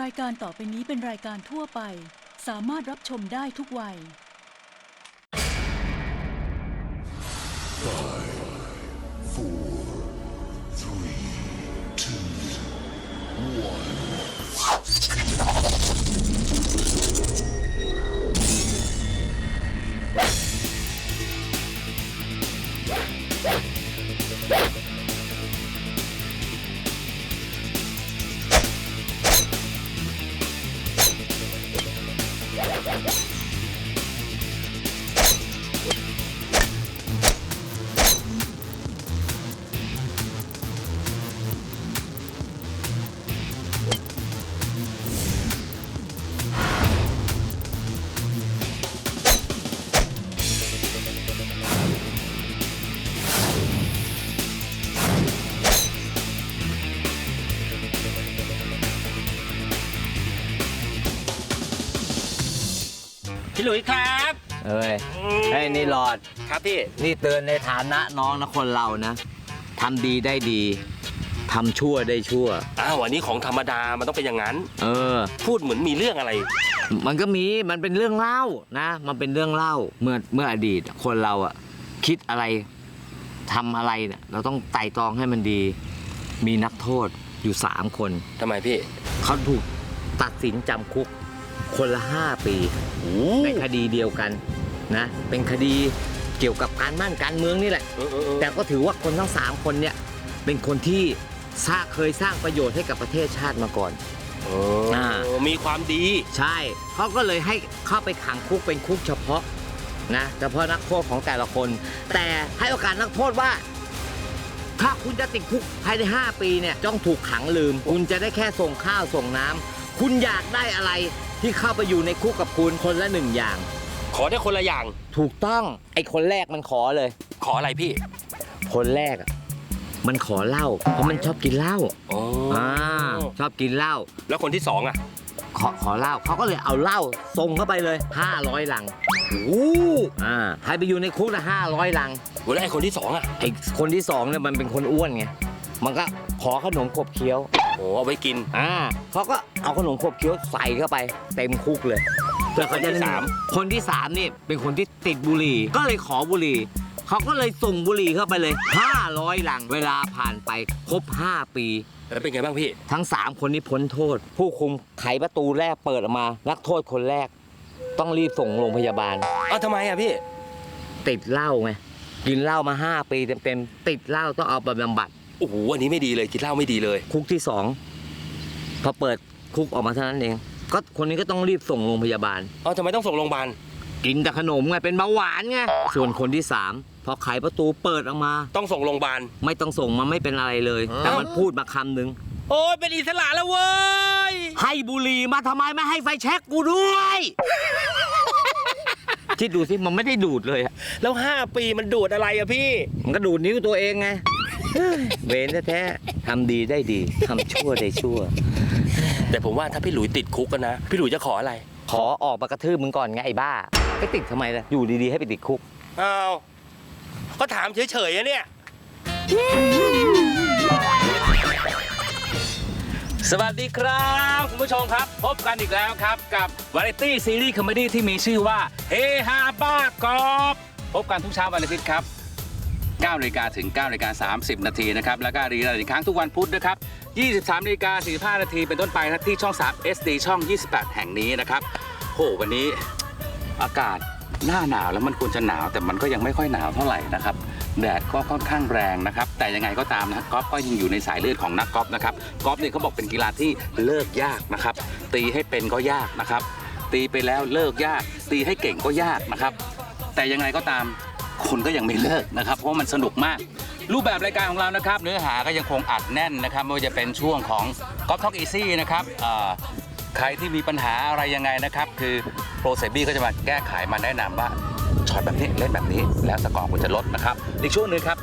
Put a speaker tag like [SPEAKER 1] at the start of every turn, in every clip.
[SPEAKER 1] รายการต่อไปนี้เป็นรายการทั่วไป สามารถรับชมได้ทุกวัย
[SPEAKER 2] พี่หลุยส์ครับ
[SPEAKER 3] เอ้ยไอ้ยนี่หลอด
[SPEAKER 2] ครับพี่
[SPEAKER 3] นี่เตือนในฐานะน้องนะคนเรานะทำดีได้ดีทำชั่วได้ชั่ว
[SPEAKER 2] อ้าวอันนี้ของธรรมดา มันต้องเป็นอย่างนั้น
[SPEAKER 3] เออ
[SPEAKER 2] พูดเหมือนมีเรื่องอะไร
[SPEAKER 3] มันก็มีมันเป็นเรื่องเล่านะ มันเป็นเรื่องเล่าเมื่อเมื่ออดีตคนเราอะคิดอะไรทำอะไรเนี่ยเราต้องไต่ตรองให้มันดี มีนักโทษอยู่สามคน
[SPEAKER 2] ทำไมพี่
[SPEAKER 3] เขาถูกตัดสินจำคุก คนละห้าปี
[SPEAKER 2] โอ้
[SPEAKER 3] ในคดีเดียวกันนะเป็นคดีเกี่ยวกับการมั่นการเมืองนี่แหละ
[SPEAKER 2] เออเออเออ
[SPEAKER 3] แต่ก็ถือว่าคนทั้งสามคนเนี่ยเป็นคนที่สร้างเคยสร้างประโยชน์ให้กับประเทศชาติมาก่อน
[SPEAKER 2] เอ
[SPEAKER 3] อ่า
[SPEAKER 2] อมีความดี
[SPEAKER 3] ใช่เขาก็เลยให้เข้าไปขังคุกเป็นคุกเฉพาะนะเฉพาะนักโทษของแต่ละคน แต่ให้โอกาสนักโทษว่า ถ้าคุณจะติดคุกภายใน 5 ปีเนี่ยต้องถูกขังลืม คุณจะได้แค่ส่งข้าวส่งน้ำคุณอยากได้อะไร ที่เข้าไปอยู่ในคุกกับคุณคนละหนึ่งอย่าง
[SPEAKER 2] ขอได้คนละอย่าง
[SPEAKER 3] ถูกต้องไอ้คนแรกมันขอเลย
[SPEAKER 2] ขออะไรพี่
[SPEAKER 3] คนแรกอะมันขอเหล้าเพราะมันชอบกินเหล้า
[SPEAKER 2] อ๋อ
[SPEAKER 3] อ่าชอบกินเหล้า
[SPEAKER 2] แล้วคนที่สองอะ
[SPEAKER 3] ขอขอเหล้าเขาก็เลยเอาเหล้าส่งเข้าไปเลย 500ลัง
[SPEAKER 2] โอ้
[SPEAKER 3] อ่าให้ไปอยู่ในคุกละ500ลัง
[SPEAKER 2] โหแล้วไอ้คนที่สองอะ
[SPEAKER 3] ไอ้คนที่สองเนี่ยมันเป็นคนอ้วนไงมันก็ขอขนมขบเคี้ยว
[SPEAKER 2] โอ้ เอาไว้กิน
[SPEAKER 3] อ่าเขาก็เอาขนมขบเคี้ยวใส่เข้าไปเต็มคุกเลยเพื่อเขาจะได้
[SPEAKER 2] คนที่สาม
[SPEAKER 3] คนที่สามนี่เป็นคนที่ติดบุหรี่ ก็เลยขอบุหรี่ เขาก็เลยส่งบุหรี่เข้าไปเลย 500ลังเวลาผ่านไปครบ 5 ปี
[SPEAKER 2] แล้วเป็นไงบ้างพี่
[SPEAKER 3] ทั้ง 3 คนนี้พ้นโทษ ผู้คุมไขประตูแรกเปิดออกมา นักโทษคนแรก ต้องรีบส่งโรงพยาบาล
[SPEAKER 2] เอ้าทำไมอะพี่
[SPEAKER 3] ติดเหล้าไงกินเหล้ามา 5 ปีเต็มๆติดเหล้าต้องเอาไปบำบัด
[SPEAKER 2] โอ้โหอันนี้ไม่ดีเลยกินเหล้าไม่ดีเลย
[SPEAKER 3] คุกที่สองพอเปิดคุกออกมาเท่านั้นเอง ก็คนนี้ก็ต้องรีบส่งโรงพยาบาล
[SPEAKER 2] เอ้าทำไมต้องส่งโรงพยาบาล
[SPEAKER 3] กินแต่ขนมไงเป็นเบาหวานไงส่วนคนที่สามพอไขประตูเปิดออกมา
[SPEAKER 2] ต้องส่งโรงพยาบาล
[SPEAKER 3] ไม่ต้องส่งมันไม่เป็นอะไรเลย แต่มันพูดมาคำหนึ่ง
[SPEAKER 2] โอ้ยเป็นอิสระแล้วเว้ย
[SPEAKER 3] ให้บุหรี่มาทำไมไม่ให้ไฟแช็กกูด้วยคิดดูสิมันไม่ได้ดูดเลยอะ
[SPEAKER 2] แล้วห้าปีมันดูดอะไรอะพี่
[SPEAKER 3] มันก็ดูดนิ้วตัวเองไงเฮ้ย เวรแท้ๆทำดีได้ดีทำชั่วได้ชั่ว
[SPEAKER 2] แต่ผมว่าถ้าพี่หลุยติดคุกกันนะ พี่หลุยจะขออะไร
[SPEAKER 3] ขอออกมากระทืบมึงก่อนไงไอ้บ้าไปติดทำไมล่ะอยู่ดีๆให้ไปติดคุก
[SPEAKER 2] อ้าว ก็ถามเฉยๆอะเนี่ย
[SPEAKER 4] สวัสดีครับ คุณผู้ชมครับ พบกันอีกแล้วครับ กับวาไรตี้ซีรีส์คอมเมดี้ที่มีชื่อว่าเฮฮาบ้ากอบ พบกันทุกเช้าวันอาทิตย์ครับ 9นาฬิกาถึง9นาฬิกา30 นาทีนะครับ แล้วก็รีลันอีกครั้งทุกวันพุธนะครับ 23นาฬิกา45 นาทีเป็นต้นไปนะที่ช่อง 3 SD ช่อง 28 แห่งนี้นะครับ โห วันนี้อากาศหน้าหนาวแล้วมันควรจะหนาว แต่มันก็ยังไม่ค่อยหนาวเท่าไหร่นะครับแดดก็ค่อนข้างแรงนะครับ แต่ยังไงก็ตามนะกอล์ฟก็ยังอยู่ในสายเลือดของนักกอล์ฟนะครับกอล์ฟเนี่ยเขาบอกเป็นกีฬาที่เลิกยากนะครับ ตีให้เป็นก็ยากนะครับ ตีไปแล้วเลิกยาก ตีให้เก่งก็ยากนะครับ แต่ยังไงก็ตาม คุณก็ยังไม่เลิกนะครับ เพราะว่ามันสนุกมาก รูปแบบรายการของเรานะครับ เนื้อหาก็ยังคงอัดแน่นนะครับไม่ว่าจะเป็นช่วงของ Golf Talk Easy นะครับใครที่มีปัญหาอะไรยังไงนะครับ คือโปรเซบี้ก็จะมาแก้ไขมาแนะนำว่าช็อตแบบนี้เล่นแบบนี้แล้วสกอร์คุณจะลดนะครับอีกช่วงหนึ่งครับ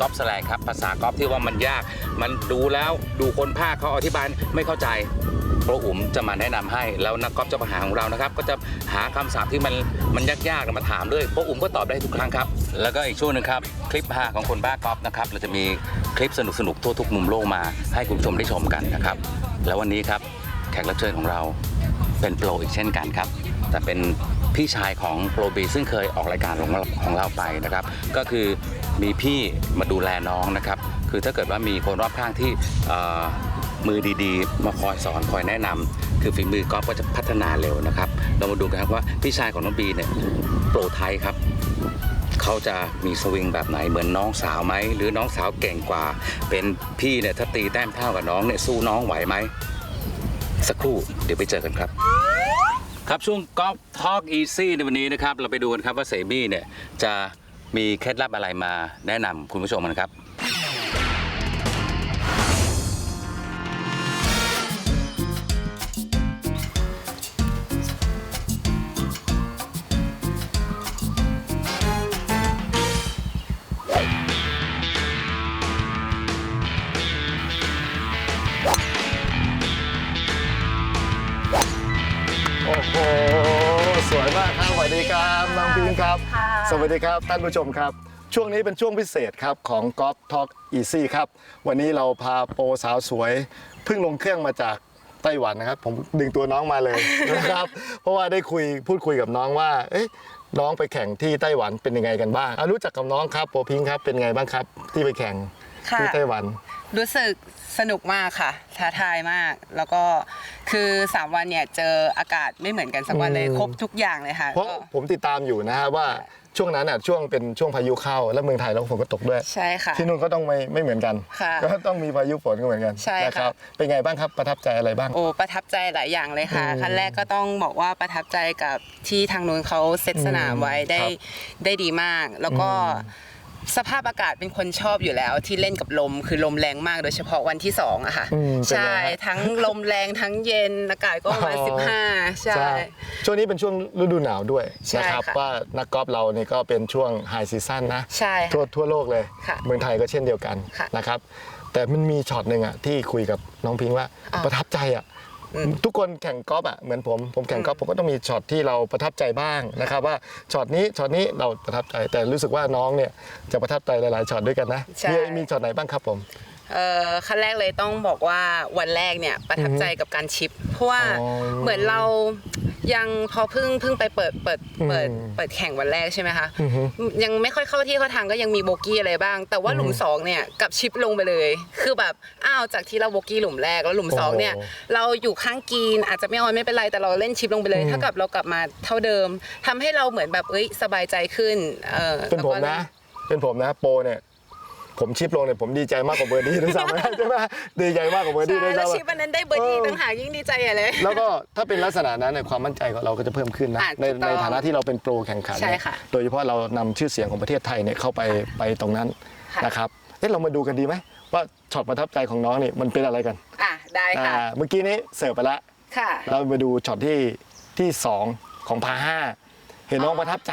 [SPEAKER 4] กอล์ฟแสลงครับภาษากอล์ฟที่ว่ามันยาก มันดูแล้วดูคนภาคเขาอธิบายไม่เข้าใจ โปรอุ๋มจะมาแนะนำให้แล้วนักกอล์ฟเจ้าปัญหาของเรานะครับ ก็จะหาคำศัพท์ที่มันมันยากๆมาถามด้วยโปรอุ๋มก็ตอบได้ทุกครั้งครับ แล้วก็อีกช่วงหนึ่งครับคลิปฮาของคนบ้ากอล์ฟนะครับเราจะมีคลิปสนุกๆทั่วทุกมุมโลกมาให้คุณผู้ชมได้ชมกันนะครับ แล้ววันนี้ครับแขกรับเชิญของเราเป็นโปรอีกเช่นกันครับ แต่เป็นพี่ชายของโปรบีซึ่งเคยออกรายการของเราของเราไปนะครับ ก็คือมีพี่มาดูแลน้องนะครับ คือถ้าเกิดว่ามีคนรอบข้างที่ มือดีๆ มาคอยสอนคอยแนะนำคือฝีมือกอล์ฟก็จะพัฒนาเร็วนะครับ เรามาดูกันครับว่าพี่ชายของน้องบีเนี่ยโปรไทยครับเขาจะมีสวิงแบบไหนเหมือนน้องสาวไหมหรือน้องสาวเก่งกว่า เป็นพี่เนี่ยถ้าตีแต้มเท่ากับน้องเนี่ยสู้น้องไหวไหมสักครู่เดี๋ยวไปเจอกันครับ ครับช่วงกอล์ฟทอล์กอีซี่ในวันนี้นะครับ เราไปดูกันครับว่าเซบี้เนี่ยจะมีเคล็ดลับอะไรมาแนะนำคุณผู้ชมกันครับ
[SPEAKER 5] วัสดีครับท่านผู้ชมครับ ช่วงนี้เป็นช่วงพิเศษครับของ Golf Talk Easy ครับ วันนี้เราพาโปรสาวสวยเพิ่งลงเครื่องมาจากไต้หวันนะครับ ผมดึงตัวน้องมาเลยนะครับ เพราะว่าได้คุยพูดคุยกับน้องว่า เอ๊ะน้องไปแข่งที่ไต้หวันเป็นยังไงกันบ้างอะรู้จักกับน้องครับโปรพิงครับเป็นไงบ้างครับที่ไปแข่ง
[SPEAKER 6] ค่ะ
[SPEAKER 5] ที่ไต้หวัน
[SPEAKER 6] รู้สึกสนุกมากค่ะ ท้าทายมาก แล้วก็คือ 3 วันเนี่ยเจออากาศไม่เหมือนกันสักวันเลย
[SPEAKER 5] อืม
[SPEAKER 6] ครบทุกอย่างเลยค่ะ
[SPEAKER 5] เพราะ
[SPEAKER 6] ก็
[SPEAKER 5] ผมติดตามอยู่นะฮะว่าช่วงนั้นอะช่วงเป็นช่วงพายุเข้าแล้วเมืองไทยแล้วฝนก็ตกด้วย
[SPEAKER 6] ใช่ค่ะ
[SPEAKER 5] ที่นู่นก็ต้องไม่ไม่เหมือนกัน
[SPEAKER 6] ค่ะ
[SPEAKER 5] ก็ต้องมีพายุฝนก็เหมือนกัน
[SPEAKER 6] ใช่ค่ะ
[SPEAKER 5] นะครับเป็นไงบ้างครับประทับใจอะไรบ้าง
[SPEAKER 6] โอ้ประทับใจหลายอย่างเลยค่ะ
[SPEAKER 5] อืม
[SPEAKER 6] ขั้นแรกก็ต้องบอกว่าประทับใจกับที่ทางนู้นเขาเซตสนามไว้ได้
[SPEAKER 5] ครับ
[SPEAKER 6] ได้ดีมาก แล้วก็
[SPEAKER 5] อืม
[SPEAKER 6] สภาพอากาศเป็นคนชอบอยู่แล้ว ที่เล่นกับลมคือลมแรงมากโดยเฉพาะวันที่สองอะค่ะ
[SPEAKER 5] อืมเป็นไง
[SPEAKER 6] ใช่
[SPEAKER 5] ฮะ
[SPEAKER 6] ทั้งลมแรงทั้งเย็นอากาศก็ประมาณ
[SPEAKER 5] อ๋อ
[SPEAKER 6] สิบห้าใช่
[SPEAKER 5] ช่วงนี้เป็นช่วงฤดูหนาวด้วย
[SPEAKER 6] ใช่
[SPEAKER 5] นะครับ
[SPEAKER 6] ค่ะ
[SPEAKER 5] ว่านักกอล์ฟเราเนี่ยก็เป็นช่วงไฮซีซั่นนะ
[SPEAKER 6] ใช่
[SPEAKER 5] ทั่ว
[SPEAKER 6] ค่ะ
[SPEAKER 5] ทั่วโลกเลย
[SPEAKER 6] ค่ะ
[SPEAKER 5] เมืองไทยก็เช่นเดียวกัน
[SPEAKER 6] ค่ะ
[SPEAKER 5] นะครับ แต่มันมีช็อตหนึ่งอะที่คุยกับน้องพิงว่า
[SPEAKER 6] อ่า
[SPEAKER 5] ประทับใจอะ
[SPEAKER 6] อืม
[SPEAKER 5] ทุกคนแข่งกอล์ฟอะเหมือนผมผมแข่งกอล์ฟผมก็ต้องมีช็อตที่เราประทับใจบ้างนะครับว่าช็อตนี้ช็อตนี้เราประทับใจแต่รู้สึกว่าน้องเนี่ยจะประทับใจหลายๆช็อตด้วยกันนะ
[SPEAKER 6] ใช่
[SPEAKER 5] มีมีช็อตไหนบ้างครับผม
[SPEAKER 6] เอ่อขั้นแรกเลยต้องบอกว่าวันแรกเนี่ยประทับใจกับการชิป เพราะว่า
[SPEAKER 5] อ๋อ
[SPEAKER 6] เหมือนเรา ยังพอเพิ่งเพิ่งไปเปิดเปิดเปิด
[SPEAKER 5] อืม
[SPEAKER 6] เปิดแข่งวันแรกใช่ไหมคะ
[SPEAKER 5] อือฮึ
[SPEAKER 6] ยังไม่ค่อยเข้าที่เข้าทางก็ยังมีโบกี้อะไรบ้าง แต่ว่าหลุม
[SPEAKER 5] อืม
[SPEAKER 6] สองเนี่ยกลับชิปลงไปเลย คือแบบอ้าวจากที่เราโบกี้หลุมแรกแล้วหลุมสองเนี่ย
[SPEAKER 5] โอ้
[SPEAKER 6] เราอยู่ข้างกรีนอาจจะไม่ออนไม่เป็นไรแต่เราเล่นชิปลงไปเลย
[SPEAKER 5] อืม
[SPEAKER 6] ถ้ากับเรากลับมาเท่าเดิมทำให้เราเหมือนแบบเอ้ยสบายใจขึ้นเออ
[SPEAKER 5] เป็นผม
[SPEAKER 6] แล้วก็
[SPEAKER 5] นะเป็นผมนะโปรเนี่ย ผมชิปลงเนี่ยผมดีใจมากกว่าเบอร์ดี้ด้วยซ้ำใช่ไหมดีใจมากกว่าเบอร์ดี้
[SPEAKER 6] ใช่
[SPEAKER 5] ด้วย
[SPEAKER 6] แล้ว
[SPEAKER 5] ซ้ำ
[SPEAKER 6] ชิปวันนั้นได้เบอร์ดี้
[SPEAKER 5] เออ
[SPEAKER 6] ต่างหากยิ่งดีใจใหญ่เลย
[SPEAKER 5] แล้วก็ถ้าเป็นลักษณะนั้นเนี่ยความมั่นใจของเราก็จะเพิ่มขึ้นนะ
[SPEAKER 6] อะ
[SPEAKER 5] ใน
[SPEAKER 6] ถูกต้อง
[SPEAKER 5] ในฐานะที่เราเป็นโปรแข่งขัน
[SPEAKER 6] ใช่
[SPEAKER 5] เนี่ย
[SPEAKER 6] ค่ะ
[SPEAKER 5] โดยเฉพาะเรานำชื่อเสียงของประเทศไทยเนี่ยเข้าไปไปตรงนั้น
[SPEAKER 6] ค่ะ
[SPEAKER 5] นะครับเอ๊ะเรามาดูกันดีไหมว่าช็อตประทับใจของน้องนี่มันเป็นอะไรกัน
[SPEAKER 6] อะได้ค่ะ
[SPEAKER 5] อ่าเมื่อกี้นี้เสิร์ฟไปแล้ว
[SPEAKER 6] ค่ะ
[SPEAKER 5] เรามาดูช็อตที่ที่สองของพาห้าเห็นน้องประทับใจ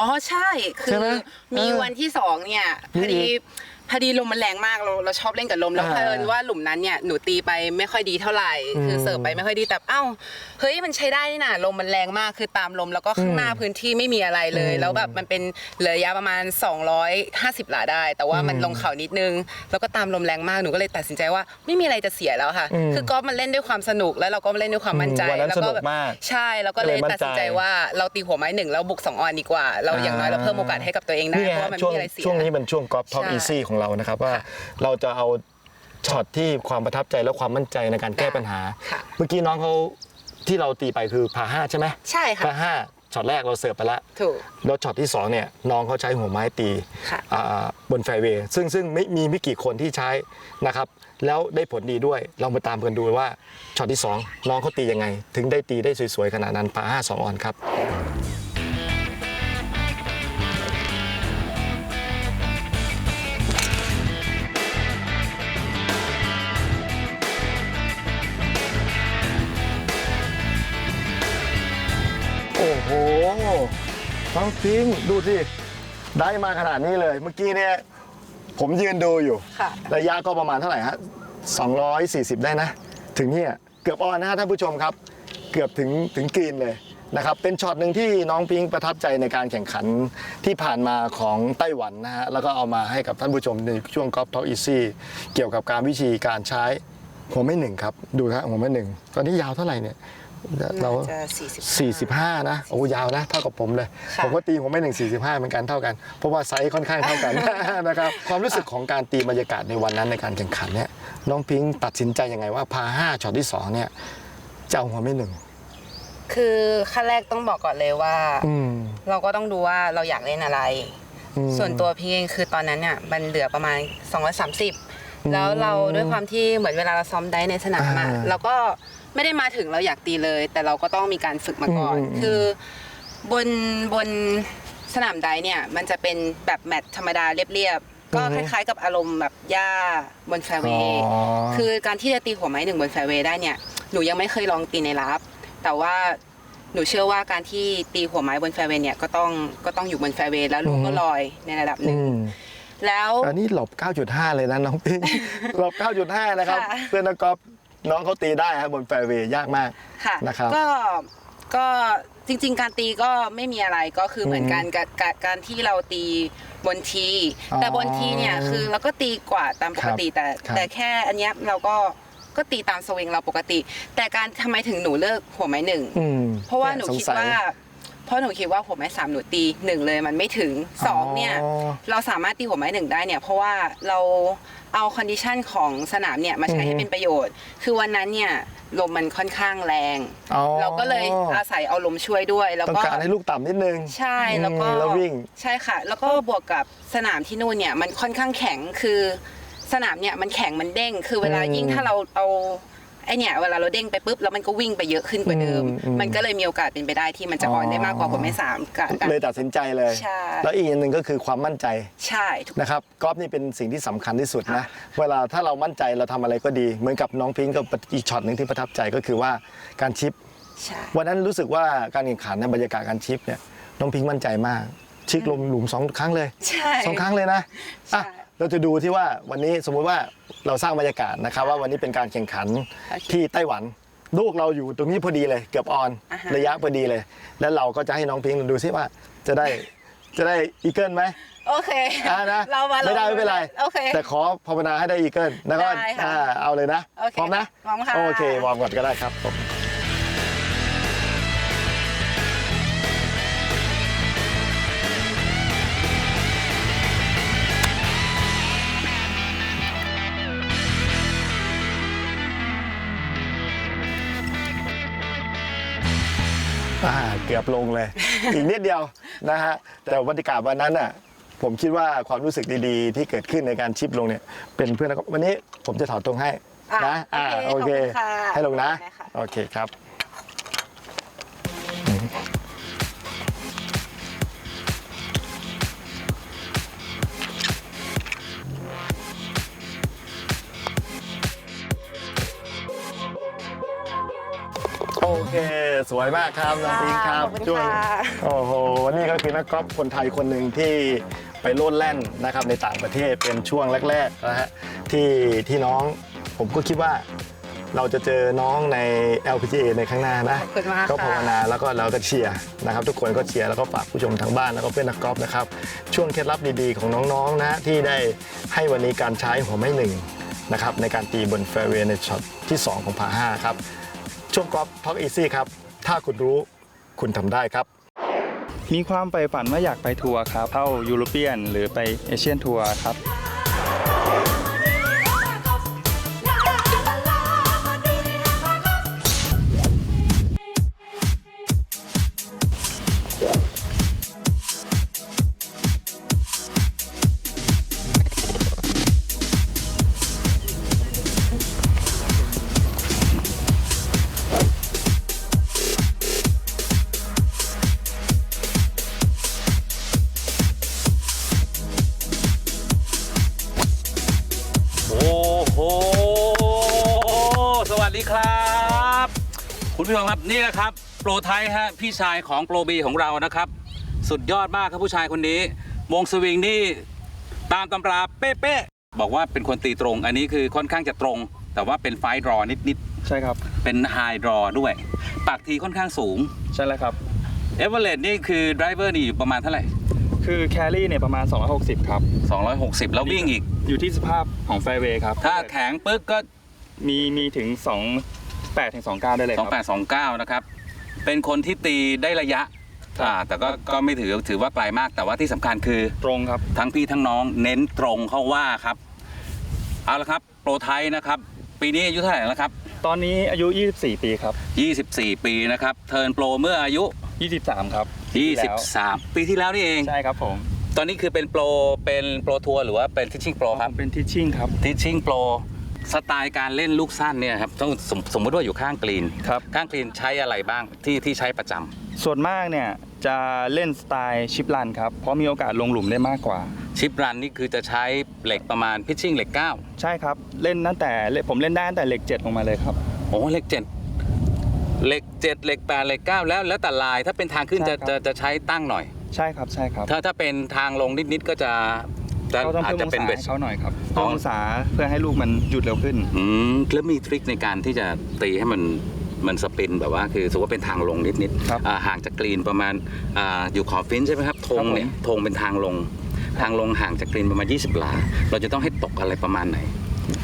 [SPEAKER 6] อ๋อใช่คื
[SPEAKER 5] ใช่
[SPEAKER 6] อ
[SPEAKER 5] ไหม
[SPEAKER 6] มี
[SPEAKER 5] เออ
[SPEAKER 6] วันที่สองเนี่ยพ
[SPEAKER 5] มี
[SPEAKER 6] อดี
[SPEAKER 5] อีก
[SPEAKER 6] พอดีลมมันแรงมากเราเราชอบเล่นกับลมแล้ว
[SPEAKER 5] อ่า
[SPEAKER 6] เพลินว่าหลุมนั้นเนี่ยหนูตีไปไม่ค่อยดีเท่าไหร่ คือ
[SPEAKER 5] ม
[SPEAKER 6] เสิร์ฟไปไม่ค่อยดีแต่เอ้าเฮ้ยมันใช้ได้นี่นะลมมันแรงมากคือตามลมแล้วก็ข้างหน้า
[SPEAKER 5] อืม
[SPEAKER 6] พื้นที่ไม่มีอะไรเลย
[SPEAKER 5] อืม
[SPEAKER 6] แล้วแบบมันเป็นเหลือระยะประมาณ 250 หลาได้ แต่ว่ามัน
[SPEAKER 5] อืม
[SPEAKER 6] ลงเขานิดนึง แล้วก็ตามลมแรงมากหนูก็เลยตัดสินใจว่าไม่มีอะไรจะเสียแล้วค่ะ
[SPEAKER 5] อืม
[SPEAKER 6] คือกอล์ฟมันเล่นด้วยความสนุกแล้วเราก็เล่นด้วยความมั่นใจ
[SPEAKER 5] อืมวันนั้น
[SPEAKER 6] แล้วก็
[SPEAKER 5] สนุก
[SPEAKER 6] แบบ
[SPEAKER 5] มาก
[SPEAKER 6] ใช่แล้วก็เลย
[SPEAKER 5] ก็เลยมั่น
[SPEAKER 6] ตัดสินใจ
[SPEAKER 5] ใจ
[SPEAKER 6] ว่าเราตีหัวไม้หนึ่งแล้วบุกสองออนดีกว่า เราอย่างน้อยเราเพิ่มโอกาสให้กับตัวเองได้
[SPEAKER 5] นี่
[SPEAKER 6] เพ
[SPEAKER 5] ไง
[SPEAKER 6] ราะว่ามัน
[SPEAKER 5] ช่วง
[SPEAKER 6] ไม่มีอะไรเสีย
[SPEAKER 5] ช่วงนี้เป็นช่วงกอล์ฟท็อป
[SPEAKER 6] ใช่
[SPEAKER 5] อีซี่ของเรานะครับว่า
[SPEAKER 6] ค่ะ
[SPEAKER 5] เราจะเอาช็อตที่ความประทับใจและความมั่นใจในการแก้ปัญหา
[SPEAKER 6] ค่ะ
[SPEAKER 5] เมื่อกี้น้องเขาที่เราตีไปคือพาห้าใช่ไหม
[SPEAKER 6] ใช่ค่ะ
[SPEAKER 5] พาห้าช็อตแรกเราเสิร์ฟไปแล้ว
[SPEAKER 6] ถูก
[SPEAKER 5] แล้วช็อตที่สองเนี่ยน้องเขาใช้หัวไม้ตี
[SPEAKER 6] ค่ะ
[SPEAKER 5] อ่าบนแฟร์เวย์ซึ่งซึ่งไม่มีไม่กี่คนที่ใช้นะครับแล้วได้ผลดีด้วยเรามาตามกันดูว่าช็อตที่สองน้องเขาตียังไง ถึงได้ตีได้สวยๆขนาดนั้นพาห้าสองออนครับ โหน้องพิงค์ดูสิ ได้มาขนาดนี้เลย เมื่อกี้เนี่ยผมยืนดูอยู่
[SPEAKER 6] ค่ะ
[SPEAKER 5] ระยะก็ประมาณเท่าไหร่ฮะ240 ได้นะ ถึงเนี่ยเกือบออนนะฮะท่านผู้ชมครับ เกือบถึงถึงกรีนเลยนะครับ เป็นช็อตหนึ่งที่น้องพิงค์ประทับใจในการแข่งขันที่ผ่านมาของไต้หวันนะฮะ แล้วก็เอามาให้กับท่านผู้ชมในช่วงกอล์ฟท็อกอีซี่เกี่ยวกับการวิธีการใช้หัวไม่หนึ่งครับ ดูครับหัวไม่หนึ่ง ตอนนี้ยาวเท่าไหร่เนี่ย เรา
[SPEAKER 6] น่าจะ45
[SPEAKER 5] 45 นะ โอ้ยาวนะ เท่ากับผมเลย
[SPEAKER 6] ค่ะ
[SPEAKER 5] ผมก็ตีหัวไม่หนึ่ง45 เหมือนกันเท่ากัน เพราะว่าไซส์ค่อนข้างเท่ากัน นะครับ ความรู้สึกของการตีบรรยากาศในวันนั้นในการแข่งขันเนี่ย น้องพิงค์ตัดสินใจยังไงว่าพาห้าช็อตที่สองเนี่ยจะเอาหัวไม่หนึ่ง
[SPEAKER 6] คือขั้นแรกต้องบอกก่อนเลยว่า
[SPEAKER 5] อืม
[SPEAKER 6] เราก็ต้องดูว่าเราอยากเล่นอะไร
[SPEAKER 5] อืม
[SPEAKER 6] ส่วนตัวพี่เองคือตอนนั้นเนี่ยมันเหลือประมาณ 230 แล้วเราด้วยความที่เหมือนเวลาเราซ้อมได้ในสนามอะ
[SPEAKER 5] อ่า
[SPEAKER 6] เราก็ ไม่ได้มาถึงเราอยากตีเลย แต่เราก็ต้องมีการฝึกมาก่อน
[SPEAKER 5] อืมอืม
[SPEAKER 6] คือบนบนสนามไดเนี่ย มันจะเป็นแบบแมตช์ธรรมดาเรียบๆก็คล้ายๆ กับอารมณ์แบบหญ้าบนแฟร์เวย์
[SPEAKER 5] อ๋อ
[SPEAKER 6] คือการที่จะตีหัวไม้หนึ่งบนแฟร์เวย์ได้เนี่ยหนูยังไม่เคยลองตีในรับ แต่ว่าหนูเชื่อว่าการที่ตีหัวไม้บนแฟร์เวย์เนี่ยก็ต้องก็ต้องอยู่บนแฟร์เวย์แล้วลูกก็ลอยในระดับหนึ่ง
[SPEAKER 5] อืม
[SPEAKER 6] แล้ว
[SPEAKER 5] อันนี้หลบ 9.5 เลยนะน้องพิงค์หลบ 9.5 นะครับ
[SPEAKER 6] ค่ะ
[SPEAKER 5] เพื่อนนักกอล์ฟ น้องเขาตีได้ครับบนแฟร์เวย์ยากมาก
[SPEAKER 6] ค่ะ
[SPEAKER 5] นะครับ
[SPEAKER 6] ก็ก็จริง ๆ การตีก็ไม่มีอะไรก็คือเหมือนกันกับกับการที่เราตีบนที
[SPEAKER 5] อ๋อ
[SPEAKER 6] แต่บนทีเนี่ยคือเราก็ตีกว่าตามปกติแต่
[SPEAKER 5] ครับ
[SPEAKER 6] แต่แค่อันเนี้ยเราก็ก็ตีตามสวิงเราปกติ แต่การทำไมถึงหนูเลิกหัวไม้หนึ่ง
[SPEAKER 5] อืม
[SPEAKER 6] เพราะว่าหนู
[SPEAKER 5] สง
[SPEAKER 6] คิด
[SPEAKER 5] สัย
[SPEAKER 6] ว่า เพราะหนูคิดว่าหัวไม้สามหนูตีหนึ่งเลยมันไม่ถึงสองเนี่ย
[SPEAKER 5] อ๋อ
[SPEAKER 6] เราสามารถตีหัวไม้หนึ่งได้เนี่ยเพราะว่าเราเอาคอนดิชันของสนามเนี่ยมาใช้ให้เป็นประโยชน์ คือวันนั้นเนี่ยลมมันค่อนข้างแรง
[SPEAKER 5] อ๋อ
[SPEAKER 6] เราก็เลยอาศัยเอาลมช่วยด้วยแล้ว
[SPEAKER 5] ต้อง
[SPEAKER 6] ก็
[SPEAKER 5] การให้ลูกต่ำนิดนึง
[SPEAKER 6] ใช่แล้วก็
[SPEAKER 5] อืมแล้ววิ่ง
[SPEAKER 6] ใช่ค่ะ แล้วก็บวกกับสนามที่นู่นเนี่ยมันค่อนข้างแข็งคือสนามเนี่ยมันแข็งมันเด้ง คือเวลา
[SPEAKER 5] อืม
[SPEAKER 6] ยิ่งถ้าเราเอา ไอเนี่ยเวลาเราเด้งไปปุ๊บแล้วมันก็วิ่งไปเยอะขึ้นกว่าเดิม
[SPEAKER 5] อืมอืม
[SPEAKER 6] มันก็เลยมีโอกาสเป็นไปได้ที่มันจะอ่อนได้มากกว่าหัวไม้สามกับ
[SPEAKER 5] เลยตัดสินใจเลย
[SPEAKER 6] ใช่
[SPEAKER 5] แล้วอีกอย่างหนึ่งก็คือความมั่นใจ
[SPEAKER 6] ใช่ถูก
[SPEAKER 5] นะครับกอล์ฟนี่เป็นสิ่งที่สำคัญที่สุดนะ เวลาถ้าเรามั่นใจเราทำอะไรก็ดี เหมือนกับน้องพิงค์ก็อีกช็อตหนึ่งที่ประทับใจก็คือว่าการชิป
[SPEAKER 6] ใช่
[SPEAKER 5] วันนั้นรู้สึกว่าการแข่งขันในบรรยากาศการชิปเนี่ยน้องพิงค์มั่นใจมาก ชิกลมหลุมสองครั้งเลย
[SPEAKER 6] ใช่
[SPEAKER 5] สองครั้งเลยนะอะ
[SPEAKER 6] ใช่
[SPEAKER 5] เราจะดูที่ว่าวันนี้สมมุติว่าเราสร้างบรรยากาศนะครับ ว่าวันนี้เป็นการแข่งขัน
[SPEAKER 6] โอเค
[SPEAKER 5] ที่ไต้หวัน ลูกเราอยู่ตรงนี้พอดีเลยเกือบออน
[SPEAKER 6] อ่าฮะ
[SPEAKER 5] ระยะพอดีเลย แล้วเราก็จะให้น้องพิงค์ดูซิว่าจะได้จะได้อีเกิลไหม
[SPEAKER 6] โอเค
[SPEAKER 5] อ่านะ
[SPEAKER 6] เรามา
[SPEAKER 5] ไม่ได้
[SPEAKER 6] ลอง
[SPEAKER 5] ไม่เป็นไร
[SPEAKER 6] โอเค
[SPEAKER 5] แต่ขอภาวนาให้ได้อีเกิลแล้วก็
[SPEAKER 6] ได้ค่ะ
[SPEAKER 5] อ่าเอาเลยนะ
[SPEAKER 6] โอเค
[SPEAKER 5] พร้อมนะ
[SPEAKER 6] พร้อมค่ะ
[SPEAKER 5] โอเควอร์มก่อนก็ได้ครับผม อ่าเกือบลงเลย อีกนิดเดียวนะฮะแต่บรรยากาศวันนั้นน่ะผมคิดว่าความรู้สึกดีๆ ที่เกิดขึ้นในการชิปลงเนี่ย เป็นเพื่อนนะครับวันนี้ผมจะถอดตรงให้
[SPEAKER 6] อะ
[SPEAKER 5] นะอ่า
[SPEAKER 6] โอ
[SPEAKER 5] โอ
[SPEAKER 6] เค
[SPEAKER 5] เค
[SPEAKER 6] ขอบคุณค่ะ
[SPEAKER 5] ให้ลงนะ
[SPEAKER 6] ได้ค่ะ
[SPEAKER 5] โอเคครับ เค สวยมากครับน้องพิงค์ครับ
[SPEAKER 6] ขอบคุณ
[SPEAKER 5] ช่วง
[SPEAKER 6] ค่ะ
[SPEAKER 5] โอ้โหนี่ก็คือนักกอล์ฟคนไทยคนหนึ่งที่ไปโลดแล่นนะครับในต่างประเทศเป็นช่วงแรกๆนะฮะที่ที่น้องผมก็คิดว่า เราจะเจอน้องใน LPGA ในข้างหน้านะ
[SPEAKER 6] ขอบคุณมาก
[SPEAKER 5] ก็
[SPEAKER 6] ค่ะ
[SPEAKER 5] ภาวนาแล้วก็เราก็เชียร์นะครับ ทุกคนก็เชียร์แล้วก็ฝากผู้ชมทางบ้านแล้วก็เพื่อนนักกอล์ฟนะครับ ช่วงเคล็ดลับดีๆของน้องๆนะที่ได้ให้วันนี้การใช้หัวไม้หนึ่งนะครับในการตีบนแฟร์เวย์ในช็อตที่ 2 ของพาห้าครับ ช่วงกอล์ฟท็อกอีซี่ครับ ถ้าคุณรู้คุณทำได้ครับ
[SPEAKER 7] มีความใฝ่ฝันว่าอยากไปทัวร์ครับ เข้ายุโรเปียนหรือไปเอเชียนทัวร์
[SPEAKER 4] ครับ คุณผู้ชมครับนี่นะครับโปรไทยฮะพี่ชายของโปรบีของเรานะครับ สุดยอดมากครับผู้ชายคนนี้วงสวิงนี่ตามตำราเป๊ะๆบอกว่าเป็นคนตีตรง อันนี้คือค่อนข้างจะตรง แต่ว่าเป็นไฟดรอนิด
[SPEAKER 7] ใช่ครับ
[SPEAKER 4] ๆเป็นไฮดรอด้วยปากทีค่อนข้างสูง
[SPEAKER 7] ใช่แล้วครับ
[SPEAKER 4] เอเวอร์เรนี่คือไดรเวอร์นี่อยู่ประมาณเท่าไหร่
[SPEAKER 7] คือแครี่เนี่ยประมาณ 260 ครับ
[SPEAKER 4] 260 แล้ววิ่งอีก
[SPEAKER 7] อยู่ที่สภาพของแฟร์เวย์ครับ
[SPEAKER 4] ถ้าแข็งปึ๊กก็
[SPEAKER 7] มีมีถึง 28ถึง29 ได้เลยครับ
[SPEAKER 4] 2829 นะครับ เป็นคนที่ตีได้ระยะอ่าแต่ก็ก็ไม่ถือถือว่าไกลมากแต่ว่าที่สำคัญคือ
[SPEAKER 7] ตรงครับ
[SPEAKER 4] ทั้งพี่ทั้งน้องเน้นตรงเข้าว่าครับ เอาละครับ โปรไทยนะครับ ปีนี้อายุเท่าไหร่แล้วครับ
[SPEAKER 7] ตอนนี้อายุ 24 ปีครับ
[SPEAKER 4] 24 ปีนะครับ เทิร์นโปรเมื่ออายุ
[SPEAKER 7] 23 ครับปีที่แล้ว
[SPEAKER 4] 23 ปีที่แล้วนี่เอง
[SPEAKER 7] ใช่ครับผม
[SPEAKER 4] ตอนนี้คือเป็นโปรเป็นโปรทัวร์หรือว่าเป็นทิชชิ่งโปรครับ
[SPEAKER 7] เป็นทิชชิ่งครับ
[SPEAKER 4] ทิชชิ่งโปร สไตล์การเล่นลูกสั้นเนี่ยครับต้องสมสมมติว่าอยู่ข้างกรีน
[SPEAKER 7] ครับ
[SPEAKER 4] ข้างกรีนใช้อะไรบ้างที่ที่ใช้ประจำ
[SPEAKER 7] ส่วนมากเนี่ยจะเล่นสไตล์ชิปลันครับ เพราะมีโอกาสลงหลุมได้มากกว่า
[SPEAKER 4] ชิปรันนี่คือจะใช้เหล็กประมาณพิชชิ่งเหล็ก9
[SPEAKER 7] ใช่ครับ เล่นตั้งแต่ผมเล่นได้ตั้งแต่เหล็ก7ลงมาเลยครับ
[SPEAKER 4] โอ้เหล็ก7เหล็ก7เหล็ก8เหล็ก9แล้วแล้วแต่ลายถ้าเป็นทางขึ้น
[SPEAKER 7] ใช่
[SPEAKER 4] จะ
[SPEAKER 7] ครับ
[SPEAKER 4] จะจะใช้ตั้งหน่อย
[SPEAKER 7] ใช่ครับใช่ครับ
[SPEAKER 4] ถ้าถ้าเป็นทางลงนิดๆก็จะ จะ
[SPEAKER 7] เขาต้อง
[SPEAKER 4] อาจ
[SPEAKER 7] เพิ่ม
[SPEAKER 4] จะ
[SPEAKER 7] อง
[SPEAKER 4] เป็น
[SPEAKER 7] ศา
[SPEAKER 4] เว
[SPEAKER 7] ให้
[SPEAKER 4] ช
[SPEAKER 7] เขาหน่อยครับ
[SPEAKER 4] อ๋อ
[SPEAKER 7] เพิ่มองศาเพื่อให้ลูกมันหยุดเร็วขึ้น
[SPEAKER 4] อืมแล้วมีทริคในการที่จะตีให้มันมันสปินแบบว่าคือสมมติว่าเป็นทางลงนิด
[SPEAKER 7] ครับ
[SPEAKER 4] ๆอ่าห่างจากกรีนประมาณอาอยู่ขอบฟินใช่ไหมครับธงเนี่ย
[SPEAKER 7] ครับผม
[SPEAKER 4] ธงเป็นทางลง ทางลงห่างจากกรีนประมาณ 20 หลา เราจะต้องให้ตกอะไรประมาณไหน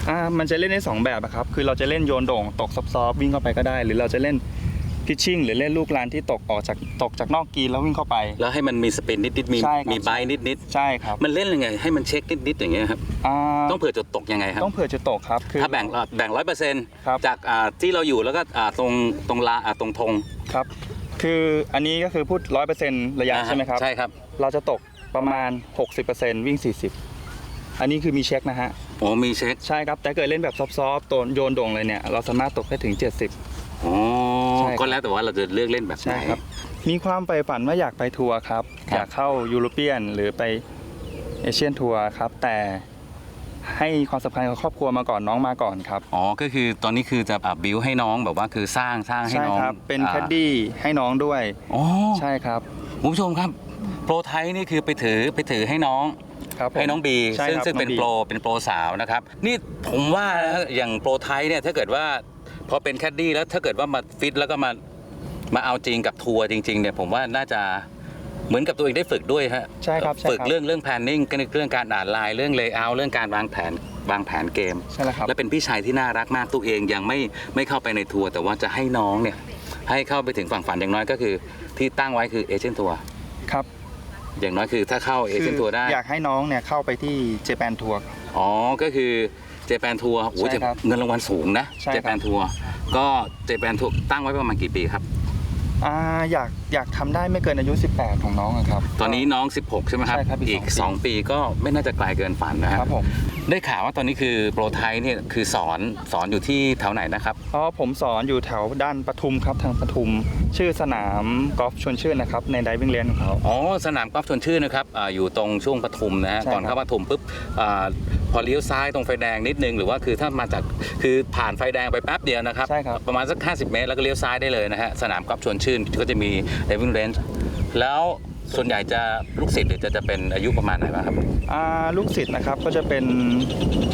[SPEAKER 7] อ่ามันจะเล่นได้สองแบบอะครับ คือเราจะเล่นโยนโด่งตกซอฟต์ๆวิ่งเข้าไปก็ได้ หรือเราจะเล่น พิชชิ่งหรือเล่นลูกลานที่ตกออกจากตกจากนอกกรีนแล้ววิ่งเข้าไป
[SPEAKER 4] แล้วให้มันมีสปินนิดๆมี
[SPEAKER 7] ใช่ครับ
[SPEAKER 4] มีไบต์นิด
[SPEAKER 7] ใช่ครับ
[SPEAKER 4] ๆมันเล่นยังไง ให้มันเช็คนิดๆอย่างเงี้ยครับ
[SPEAKER 7] อ่า
[SPEAKER 4] ต้องเผื่อจุดตกยังไงครับ
[SPEAKER 7] ต้องเผื่อจุดตกครับคือ
[SPEAKER 4] ถ้าแบ่งแบ่งร้อยเปอร์เซ็นต์
[SPEAKER 7] ครับ
[SPEAKER 4] จากอ่าที่เราอยู่แล้วก็อ่าตรงตรงลาอ่าตรงธง
[SPEAKER 7] ครับ คืออันนี้ก็คือพูดร้อยเปอร์เซ็นต์ระยะ
[SPEAKER 4] อ่าฮ
[SPEAKER 7] ใช่ไหมครับ
[SPEAKER 4] ใช่ครับ
[SPEAKER 7] เราจะตกประมาณ 60%วิ่ง 40 อันนี้คือมีเช็คนะฮะ
[SPEAKER 4] โอ้มีเช็ค
[SPEAKER 7] ใช่ครับ แต่เกิดเล่นแบบซอฟต์ๆโตนโยนโด่งเลยเนี่ย เราสามารถตกได้ถึง 70
[SPEAKER 4] อ๋อ ก็แล้วแต่ว่าเราจะเลือกเล่นแบบไหน
[SPEAKER 7] ใช่ครับ มีความใฝ่ฝันว่าอยากไปทัวร์ครับ
[SPEAKER 4] ครับ
[SPEAKER 7] อยากเข้ายูโรเปียนหรือไปเอเชียนทัวร์ครับ แต่ให้ความสำคัญกับครอบครัวมาก่อนน้องมาก่อนครับ
[SPEAKER 4] อ๋อ ก็คือตอนนี้คือจะบิวให้น้องแบบว่าคือสร้างสร้างให้
[SPEAKER 7] ใช่
[SPEAKER 4] น้อง
[SPEAKER 7] ครับเป็น
[SPEAKER 4] อ่า
[SPEAKER 7] แคดดี้ให้น้องด้วย
[SPEAKER 4] อ๋อ
[SPEAKER 7] ใช่ครับ
[SPEAKER 4] คุณผู้ชมครับ โปรไทยนี่คือไปถือไปถือให้น้อง
[SPEAKER 7] ครับผม
[SPEAKER 4] ให้น้องบี
[SPEAKER 7] ใช่
[SPEAKER 4] ซึ่ง
[SPEAKER 7] ครับ
[SPEAKER 4] ซึ่งเป็น
[SPEAKER 7] องบี
[SPEAKER 4] โปรเป็นโปรสาวนะครับ นี่ผมว่านะอย่างโปรไทยเนี่ยถ้าเกิดว่า พอเป็นแคดดี้แล้วถ้าเกิดว่ามาฟิตแล้วก็มามาเอาจริงกับทัวร์จริงๆเนี่ยผมว่าน่าจะเหมือนกับตัวเองได้ฝึกด้วยฮะ
[SPEAKER 7] ใช่ครับใช่
[SPEAKER 4] ฝึก
[SPEAKER 7] ครับ
[SPEAKER 4] เรื่องเรื่องแพนนิ่งเรื่องการอ่านลายเรื่องเลเยอร์เรื่องการวางแผนวางแผนเกม
[SPEAKER 7] ใช่แล้วครับ
[SPEAKER 4] และเป็นพี่ชายที่น่ารักมากตัวเองยังไม่ไม่เข้าไปในทัวร์แต่ว่าจะให้น้องเนี่ยให้เข้าไปถึงฝั่งฝันอย่างน้อยก็คือ ที่ตั้งไว้คือเอเชียนทัวร์
[SPEAKER 7] ครับ
[SPEAKER 4] อย่างน้อยคือถ้าเข้าเอเชียนทัวร์ได้
[SPEAKER 7] อยากให้น้องเนี่ยเข้าไปที่เจแปนทัวร์
[SPEAKER 4] อ๋อ ก็คือ เจแปนทัวร์โอ้โห
[SPEAKER 7] ใช่ครับ
[SPEAKER 4] เงินรางวัลสูงนะ
[SPEAKER 7] ใช่
[SPEAKER 4] เจ
[SPEAKER 7] ครับ
[SPEAKER 4] แปนทัวร์ก็เจแปนทัวร์ตั้งไว้ประมาณกี่ปีครับ
[SPEAKER 7] อ่าอยาก อยากทำได้ไม่เกินอายุ 18 ของน้องอะครับ
[SPEAKER 4] ตอนนี้น้อง 16 ใช่ไหมครับ
[SPEAKER 7] ใช่ครับอี
[SPEAKER 4] อี
[SPEAKER 7] ก
[SPEAKER 4] ก
[SPEAKER 7] สองปี
[SPEAKER 4] 2ปีก็ไม่น่าจะไกลเกินฝันนะฮะ
[SPEAKER 7] ครับผม
[SPEAKER 4] ได้ข่าวว่าตอนนี้คือโปรไทยเนี่ยคือสอนสอนอยู่ที่แถวไหนนะครับ
[SPEAKER 7] เพราะผมสอนอยู่แถวด้านปทุมครับทางปทุม ชื่อสนามกอล์ฟชวนชื่นนะครับในไดวิ่งเลนของเขา
[SPEAKER 4] อ๋อ สนามกอล์ฟชวนชื่นนะครับอาอยู่ตรงช่วงปทุมนะฮะ
[SPEAKER 7] ใช่ครับ
[SPEAKER 4] ก่อนเข้าปทุมปุ๊บอาพอเลี้ยวซ้ายตรงไฟแดงนิดนึง หรือว่าคือถ้ามาจากคือผ่านไฟแดงไปแป๊บเดียวนะครับ
[SPEAKER 7] ใช่ครับ
[SPEAKER 4] ประมาณสัก 50 เมตรแล้วก็เลี้ยวซ้ายได้เลยนะฮะ สนามกอล์ฟชวนชื่นก็จะมีเดวินเรนจ์แล้วส่วนใหญ่จะลูกศิษย์หรือจะจะเป็นอายุประมาณไหนบ้างครับ
[SPEAKER 7] อ่าลูกศิษย์นะครับก็จะเป็น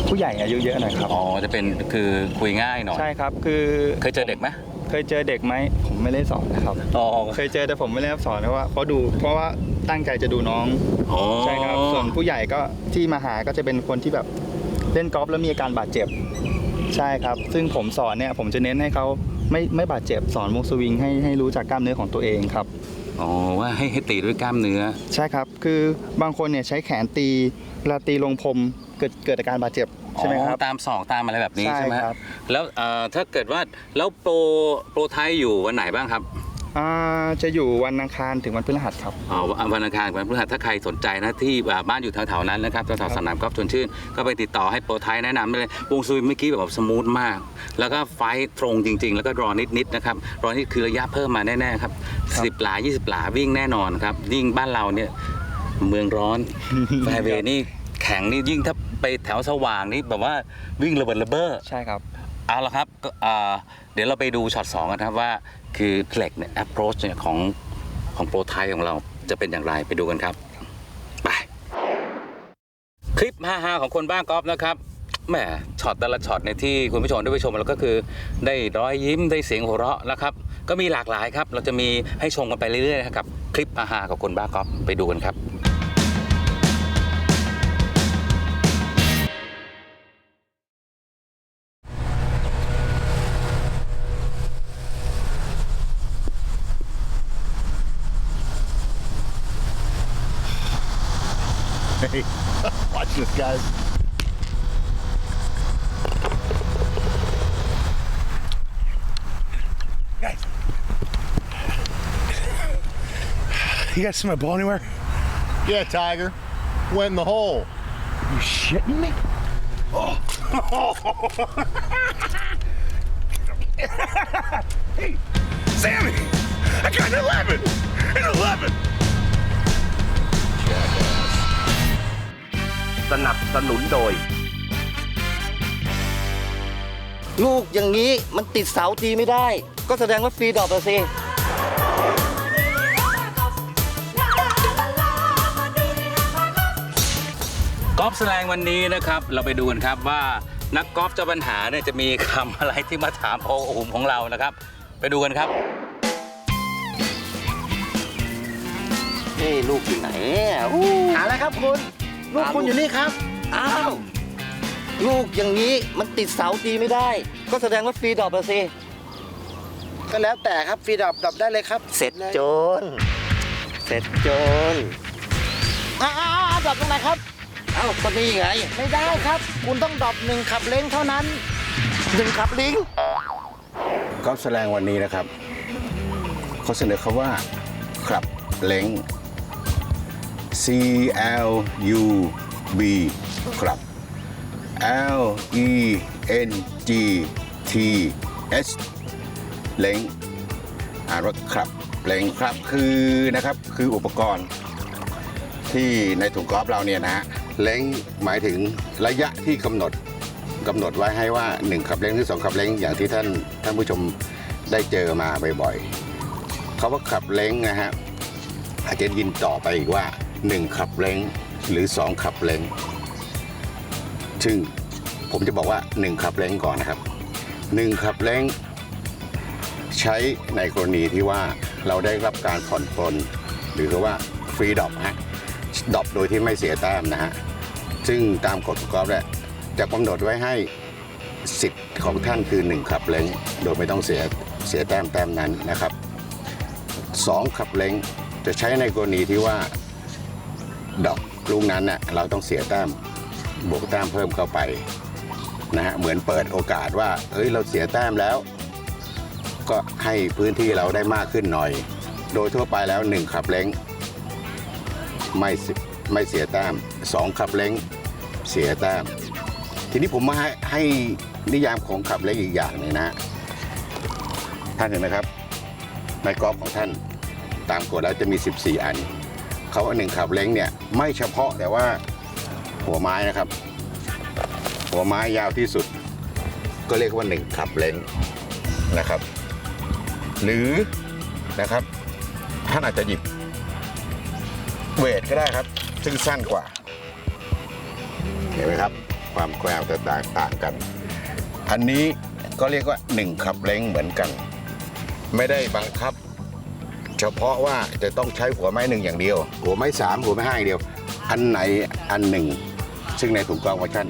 [SPEAKER 7] ผู้ใหญ่อายุเยอะหน่อยครับ
[SPEAKER 4] อ๋อจะเป็นคือคุยง่ายหน่อย
[SPEAKER 7] ใช่ครับคือ
[SPEAKER 4] เคยเจอเด็กไหม
[SPEAKER 7] เคยเจอเด็กไหมผมไม่ได้สอนนะครับ
[SPEAKER 4] อ๋อ
[SPEAKER 7] เคยเจอแต่ผมไม่ได้สอนเพราะว่าเพราะดูเพราะว่าตั้งใจจะดูน้อง
[SPEAKER 4] อ๋อ
[SPEAKER 7] ใช่ครับส่วนผู้ใหญ่ก็ที่มาหาก็จะเป็นคนที่แบบเล่นกอล์ฟแล้วมีอาการบาดเจ็บ ใช่ครับ ซึ่งผมสอนเนี่ยผมจะเน้นให้เขา ไม่ไม่บาดเจ็บสอนวงสวิงให้ให้รู้จักกล้ามเนื้อของตัวเองครับ
[SPEAKER 4] อ๋อว่าให้ให้ตีด้วยกล้ามเนื้อ
[SPEAKER 7] ใช่ครับ คือบางคนเนี่ยใช้แขนตีเวลาตีลงพรมเกิดเกิดอาการบาดเจ็บใช่ไหมครับ
[SPEAKER 4] อ๋อตามศอกตามอะไรแบบนี้
[SPEAKER 7] ใช่
[SPEAKER 4] ใช่ไหม
[SPEAKER 7] ครับ
[SPEAKER 4] แล้วเอ่อถ้าเกิดว่าแล้วโปรโปรไทยอยู่วันไหนบ้างครับ
[SPEAKER 7] อ่าจะอยู่วันอังคารถึงวันพฤหัสครับ
[SPEAKER 4] อ๋อวันอังคารวันพฤหัสถ้าใครสนใจนะที่อ่าบ้านอยู่แถวๆนั้นนะครับแถวๆสนามกอล์ฟชวนชื่น ก็ไปติดต่อให้โปรไทยแนะนำได้เลยวงซุยเมื่อกี้แบบสมูทมาก แล้วก็ไฟท์ตรงจริง ๆ แล้วก็รอนิดๆนะครับรอนิดคือระยะเพิ่มมาแน่ๆครับ
[SPEAKER 7] ครับ
[SPEAKER 4] สิบหลา20หลาวิ่งแน่นอนครับยิ่งบ้านเราเนี่ยเมืองร้อนแฟร์เวย์นี่แข็งนี่ยิ่งถ้าไปแถวสว่างนี่แบบว่าวิ่งระเบิดระเบ้อ
[SPEAKER 7] ใช่ครับ
[SPEAKER 4] เอาละครับก็อ่าเดี๋ยวเราไปดูช็อต2กันนะครับว่า คือเหล็กเนี่ย approach เนี่ยของของโปรไทยของเราจะเป็นอย่างไรไปดูกันครับ ไป คลิปฮาๆของคนบ้ากอล์ฟนะครับแหมช็อตแต่ละช็อตในยที่คุณผู้ชมได้ไปชมแล้วก็คือ ได้รอยยิ้มได้เสียงหัวเราะนะครับ ก็มีหลากหลายครับ เราจะมีให้ชมกันไปเรื่อยๆนะครับ คลิปฮาๆของคนบ้ากอล์ฟไปดูกันครับ
[SPEAKER 5] Hey, watch this, guys.
[SPEAKER 8] Guys. You guys see my ball anywhere?
[SPEAKER 5] Yeah, Tiger. Went in the hole.
[SPEAKER 8] You shitting me? Oh. hey, Sammy! I got an 11! An 11!
[SPEAKER 2] สนับสนุนโดย
[SPEAKER 3] ลูกอย่างนี้มันติดเสาตีไม่ได้ ก็แสดงว่าฟรีดรอปอะสิ
[SPEAKER 4] กอล์ฟแสดงวันนี้นะครับ เราไปดูกันครับว่านักกอล์ฟเจ้าปัญหาเนี่ยจะมีคำอะไรที่มาถามโออุมของเรานะครับ ไปดูกันครับ
[SPEAKER 3] นี่ลูกอยู่ไหนอะอู้
[SPEAKER 7] หาอะไรครับคุณ ลูกคุณอยู่นี่ครับ
[SPEAKER 3] อ้าว ลูกอย่างนี้มันติดเสาตีไม่ได้ ก็แสดงว่าฟรีดรอปอะสิ
[SPEAKER 7] ก็แล้วแต่ครับฟรีดับดับได้เลยครับ
[SPEAKER 3] เสร็จโจรเสร็จโจร
[SPEAKER 7] อ้าวดับตรงไหนครับ
[SPEAKER 3] เอ้าก็นี่ไง
[SPEAKER 7] ไม่ได้ครับ คุณต้องดรอปหนึ่งขับเล้งเท่านั้น
[SPEAKER 3] หนึ่งขับลิง
[SPEAKER 9] กอล์ฟแสดงวันนี้นะครับเขาเสนอคำว่าครับเล้ง C L U B ครับ L E N G T S เล้งอ่านว่าครับเล้งครับคือนะครับคืออุปกรณ์ ที่ในถุงกอล์ฟเราเนี่ยนะฮะเล้งหมายถึงระยะที่กำหนดกำหนดไว้ให้ว่า 1 ขับเล้งหรือ 2 ขับเล้งอย่างที่ท่านท่านผู้ชมได้เจอมาบ่อยๆเขาว่าขับเล้งนะฮะอาจจะยินต่อไปอีกว่า 1 ขับเล้งหรือ 2 ขับเล้งซึ่งผมจะบอกว่า 1 ขับเล้งก่อนนะครับ 1 ขับเล้งใช้ในกรณีที่ว่าเราได้รับการผ่อนปลนหรือว่าฟรีดอปฮะดอปโดยที่ไม่เสียแต้มนะฮะ ซึ่งตามกฎกอล์ฟเนี่ยจะกำหนดไว้ให้สิทธิ์ของท่านคือ 1 ขับเล้งโดยไม่ต้องเสียเสียแต้มแต้มนั้นนะครับ 2 ขับเล้งจะใช้ในกรณีที่ว่า ดอกลูกนั้นน่ะเราต้องเสียแต้มบวกแต้มเพิ่มเข้าไปนะฮะเหมือนเปิดโอกาสว่าเฮ้ยเราเสียแต้มแล้ว ก็ให้พื้นที่เราได้มากขึ้นหน่อย โดยทั่วไปแล้ว1ขับเล้งไม่ไม่เสียแต้ม2ขับเล้งเสียแต้มทีนี้ผมมาให้ให้นิยามของขับเล้งอีกอย่างหนึ่งนะฮะท่านเห็นไหมครับในกรอบของท่านตามกฎแล้วจะมี 14 อัน เขาว่าหนึ่งขับเล้งเนี่ยไม่เฉพาะแต่ว่าหัวไม้นะครับ หัวไม้ยาวที่สุด ก็เรียกว่าหนึ่งขับเล้งนะครับ หรือนะครับท่านอาจจะหยิบเวทก็ได้ครับ ซึ่งสั้นกว่า เห็นไหมครับ ความแกวจะแตกต่างกัน อันนี้ก็เรียกว่า1ขับเล้งเหมือนกัน ไม่ได้บังคับ เฉพาะว่าจะต้องใช้หัวไม้หนึ่งอย่างเดียว หัวไม้สามหัวไม้ห้าอย่างเดียว อันไหนอันหนึ่ง ซึ่งในถุงกองเวอร์ชัน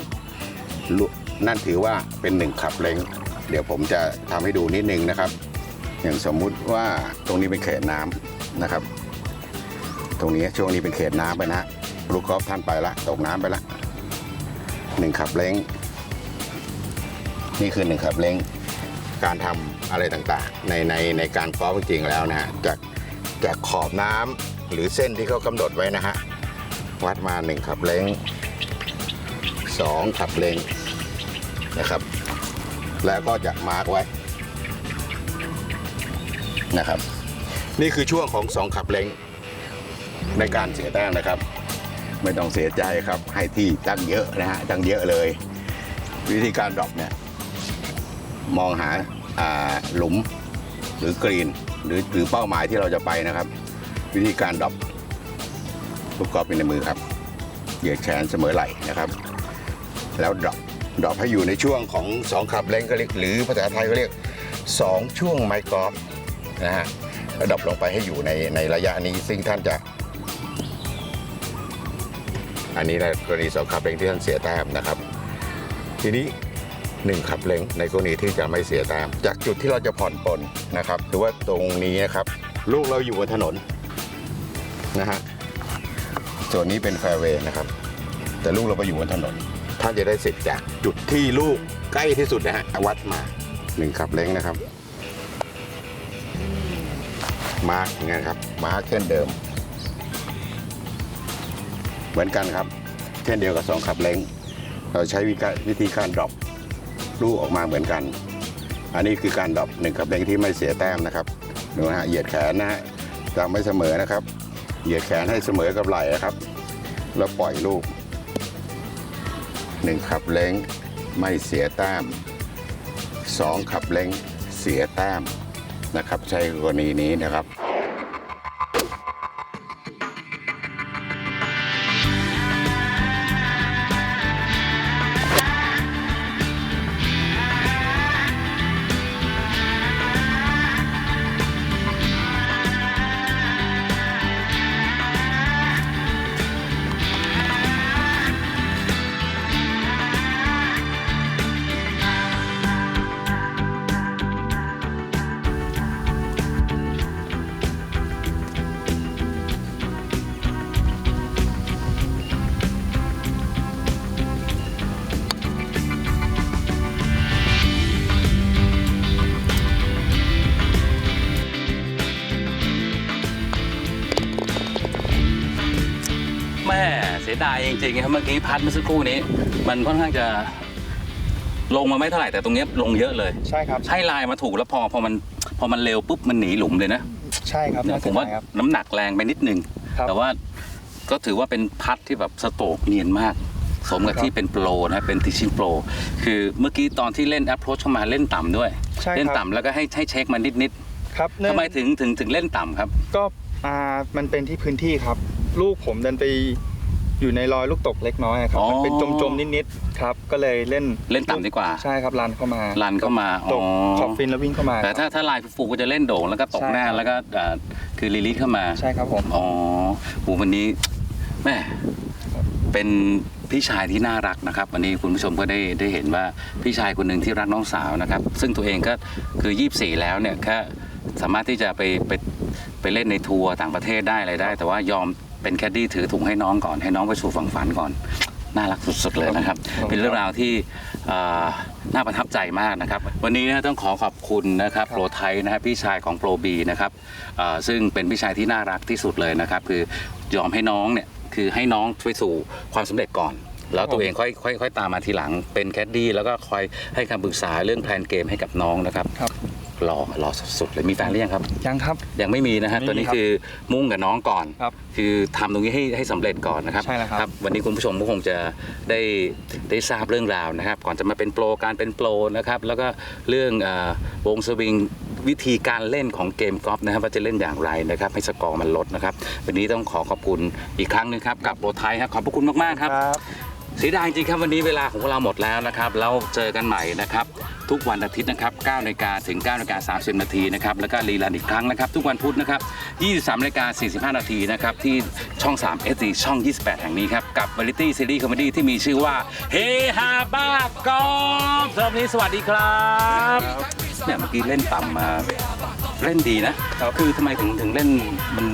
[SPEAKER 9] ลุนั่นถือว่าเป็นหนึ่งขับเล้งเดี๋ยวผมจะทำให้ดูนิดนึงนะครับ อย่างสมมุติว่าตรงนี้เป็นเขตน้ำนะครับ ตรงนี้ช่วงนี้เป็นเขตน้ำไปนะลูกกอล์ฟท่านไปละตกน้ำไปละหนึ่งขับเล้ง นี่คือหนึ่งขับเล้งการทำอะไรต่างๆ ในในในการกอล์ฟจริงๆแล้วนะฮะจาก จากขอบน้ำหรือเส้นที่เขากำหนดไว้นะฮะ วัดมาหนึ่งขับเล้งสองขับเล้งนะครับ แล้วก็จะมาร์กไว้นะครับ นี่คือช่วงของสองขับเล้ง ในการเสียแต้มนะครับ ไม่ต้องเสียใจครับ ให้ที่ตั้งเยอะนะฮะตั้งเยอะเลย วิธีการดรอปเนี่ย มองหาหลุมหรือกรีน หรือหรือเป้าหมายที่เราจะไปนะครับ วิธีการดรอปลูกกอล์ฟในมือครับเหยียดแขนเสมอไหล่นะครับ แล้วดรอปดรอปให้อยู่ในช่วงของสองขับเล้งก็เรียกหรือภาษาไทยก็เรียกสองช่วงไมค์กอล์ฟนะฮะแล้วดรอปลงไปให้อยู่ในในระยะนี้ ซึ่งท่านจะ อันนี้ในกรณีสองขับเล้งที่ท่านเสียแต้มนะครับ ทีนี้ หนึ่งขับเล้งในกรณีที่จะไม่เสียแต้มจากจุดที่เราจะผ่อนปลนนะครับหรือว่าตรงนี้นะครับ ลูกเราอยู่บนถนนนะฮะส่วนนี้เป็นแฟร์เวย์นะครับ แต่ลูกเราไปอยู่บนถนน ท่านจะได้สิทธิ์จากจุดที่ลูกใกล้ที่สุดนะฮะวัดมาหนึ่งขับเล้งนะครับ มาร์กงครับ มาร์กเช่นเดิม เหมือนกันครับ เช่นเดียวกับสองขับเล้ง เราใช้วิธีการดรอป ลูกออกมาเหมือนกัน อันนี้คือการดรอปหนึ่งขับเลงที่ไม่เสียแต้มนะครับดูนะฮะเหยียดแขนนะฮะจะไม่เสมอนะครับ เหยียดแขนให้เสมอกับไหล่นะครับ แล้วปล่อยลูกหนึ่งขับเล้งไม่เสียแต้มสองขับเล้งเสียแต้มนะครับ ใช้กรณีนี้นะครับ
[SPEAKER 4] ดายจริงๆครับเมื่อกี้พัดเมื่อสักครู่นี้ มันค่อนข้างจะลงมาไม่เท่าไหร่แต่ตรงเนี้ยลงเยอะเลย
[SPEAKER 7] ใช่ครับ
[SPEAKER 4] ให้ลายมาถูกแล้วพอพอมันพอมันเร็วปุ๊บมันหนีหลุมเลยนะ
[SPEAKER 7] ใช่ครับ
[SPEAKER 4] เนี่ย
[SPEAKER 7] น่
[SPEAKER 4] ผมว่า
[SPEAKER 7] เสียดยครับ
[SPEAKER 4] น้ำหนักแรงไปนิดนึง
[SPEAKER 7] ครับ
[SPEAKER 4] แต่ว่าก็ถือว่าเป็นพัดที่แบบสโตรกเนียนมาก สมกับ
[SPEAKER 7] ครับ
[SPEAKER 4] ที่เป็นโปรนะเป็นทิชชิ่งโปรคือเมื่อกี้ตอนที่เล่น approach เข้ามาเล่นต่ำด้วย
[SPEAKER 7] ใช่ครับ
[SPEAKER 4] เล่นต่ำแล้วก็ให้ให้เช็คมันนิด
[SPEAKER 7] ครับ
[SPEAKER 4] ๆ
[SPEAKER 7] เนื่อง
[SPEAKER 4] ทำไมถึงถึงถึงเล่นต่ำครับ
[SPEAKER 7] ก็อ่ามันเป็นที่พื้นที่ครับ ลูกผมเดินไป อยู่ในรอยลูกตกเล็กน้อยครับ
[SPEAKER 4] อ๋อ
[SPEAKER 7] มันเป็นจมๆนิดๆครับ ก็เลยเล่น
[SPEAKER 4] เล่นต่ำดีกว่า
[SPEAKER 7] ใช่ครับลันเข้ามา
[SPEAKER 4] ลันเข้ามา
[SPEAKER 7] ต
[SPEAKER 4] อ๋
[SPEAKER 7] ก
[SPEAKER 4] อ
[SPEAKER 7] ขอบฟินแล้ววิ่งเข้ามา
[SPEAKER 4] แต่
[SPEAKER 7] ค
[SPEAKER 4] ถ้า
[SPEAKER 7] รับ
[SPEAKER 4] ถ้าลายฟูๆก็จะเล่นโด่งแล้วก็ตกหน้า
[SPEAKER 7] ใช่ครับ
[SPEAKER 4] แล้วก็อ่าคือลีลิทเข้ามา
[SPEAKER 7] ใช่ครับผม
[SPEAKER 4] อ๋อโหวันนี้แม่เป็นพี่ชายที่น่ารักนะครับ วันนี้คุณผู้ชมก็ได้ได้เห็นว่าพี่ชายคนหนึ่งที่รักน้องสาวนะครับ ซึ่งตัวเองก็คือ 24 แล้วเนี่ยแค่สามารถที่จะไปไปไปเล่นในทัวร์ต่างประเทศได้อะไรได้ แต่ว่ายอม เป็นแคดดี้ถือถุงให้น้องก่อนให้น้องไปสู่ฝั่งฝันก่อน น่ารักสุดๆเลยนะครับ เป็นเรื่องราวที่เอ่อน่าประทับใจมากนะครับ วันนี้นะต้องขอขอบคุณนะครับโปรไทยนะครับพี่ชายของโปรบีนะครับเอ่อซึ่งเป็นพี่ชายที่น่ารักที่สุดเลยนะครับ คือยอมให้น้องเนี่ยคือให้น้องไปสู่ความสำเร็จก่อน แล้วตัวเองค่อยค่อยค่อยตามมาทีหลังเป็นแคดดี้แล้วก็คอยให้คำปรึกษาเรื่องแพลนเกมให้กับน้องนะครับ
[SPEAKER 7] ครับ
[SPEAKER 4] หล่อหล่อสุดๆเลยมีแฟนหรือยังครับ
[SPEAKER 7] ยังครับ
[SPEAKER 4] ยังไม่มีนะฮะ
[SPEAKER 7] ไม่มี
[SPEAKER 4] ตอนนี้
[SPEAKER 7] ครับ
[SPEAKER 4] คือมุ่งกับน้องก่อน
[SPEAKER 7] ครับ
[SPEAKER 4] คือทำตรงนี้ให้ให้สำเร็จก่อนนะครับ
[SPEAKER 7] ใช่แล้วครับ
[SPEAKER 4] วันนี้คุณผู้ชมก็คงจะได้ได้ทราบเรื่องราวนะครับ ก่อนจะมาเป็นโปรการเป็นโปรนะครับแล้วก็เรื่องเออวงสวิงวิธีการเล่นของเกมกอล์ฟนะครับว่าจะเล่นอย่างไรนะครับให้สกอร์มันลดนะครับ วันนี้ต้องขอขอบคุณอีกครั้งหนึงครับกับโปรไทยครับขอบพระคุณมากๆครับ
[SPEAKER 7] ครับ
[SPEAKER 4] เสียดายจริงครับวันนี้เวลาของเราหมดแล้วนะครับแล้วเจอกันใหม่นะครับทุกวันอาทิตย์นะครับ9นาฬิกาถึง9นาฬิกา30 นาทีนะครับแล้วก็รีลันอีกครั้งนะครับ ทุกวันพุธนะครับ23นาฬิกา45 นาทีนะครับที่ช่อง 3 SD ช่อง 28 แห่งนี้ครับ กับ Variety Series Comedy ที่มีชื่อว่าเฮฮาบ้ากอล์ฟสำหรับวันนี้สวัสดีครับเนี่ยเมื่อกี้เล่นต่ำมาเล่นดีนะ คือทำไมถึงถึงเล่นมัน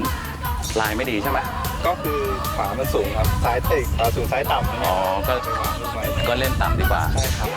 [SPEAKER 4] ลายไม่ดีใช่ไหม
[SPEAKER 7] ก็คือขวามันสูงครับซ้ายเตะขวาสูงซ้ายต่ำนะ
[SPEAKER 4] อ๋อก็
[SPEAKER 7] ไปวางลูกไว้
[SPEAKER 4] ก็เล่นต่ำดีกว่า
[SPEAKER 7] ใช่ครับ